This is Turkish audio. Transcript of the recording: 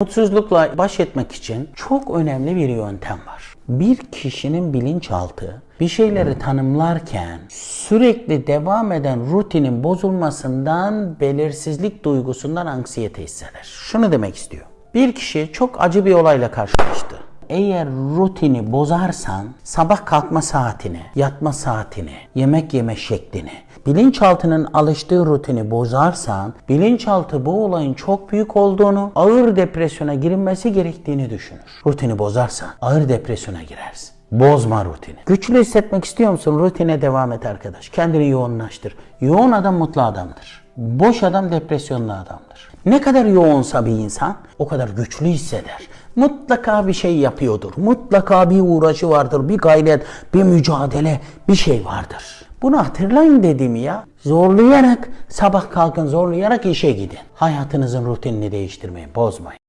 Mutsuzlukla baş etmek için çok önemli bir yöntem var. Bir kişinin bilinçaltı bir şeyleri tanımlarken sürekli devam eden rutinin bozulmasından, belirsizlik duygusundan anksiyete hisseder. Şunu demek istiyor. Bir kişi çok acı bir olayla karşılaştı. Eğer rutini bozarsan sabah kalkma saatini, yatma saatini, yemek yeme şeklini, bilinçaltının alıştığı rutini bozarsan bilinçaltı bu olayın çok büyük olduğunu, ağır depresyona girilmesi gerektiğini düşünür. Rutini bozarsan ağır depresyona girersin. Bozma rutini. Güçlü hissetmek istiyor musun? Rutine devam et arkadaş. Kendini yoğunlaştır. Yoğun adam mutlu adamdır. Boş adam depresyonlu adamdır. Ne kadar yoğunsa bir insan o kadar güçlü hisseder. Mutlaka bir şey yapıyordur. Mutlaka bir uğraşı vardır, bir gayret, bir mücadele, bir şey vardır. Bunu hatırlayın dediğimi ya. Zorlayarak sabah kalkın zorlayarak işe gidin. Hayatınızın rutinini değiştirmeyin, bozmayın.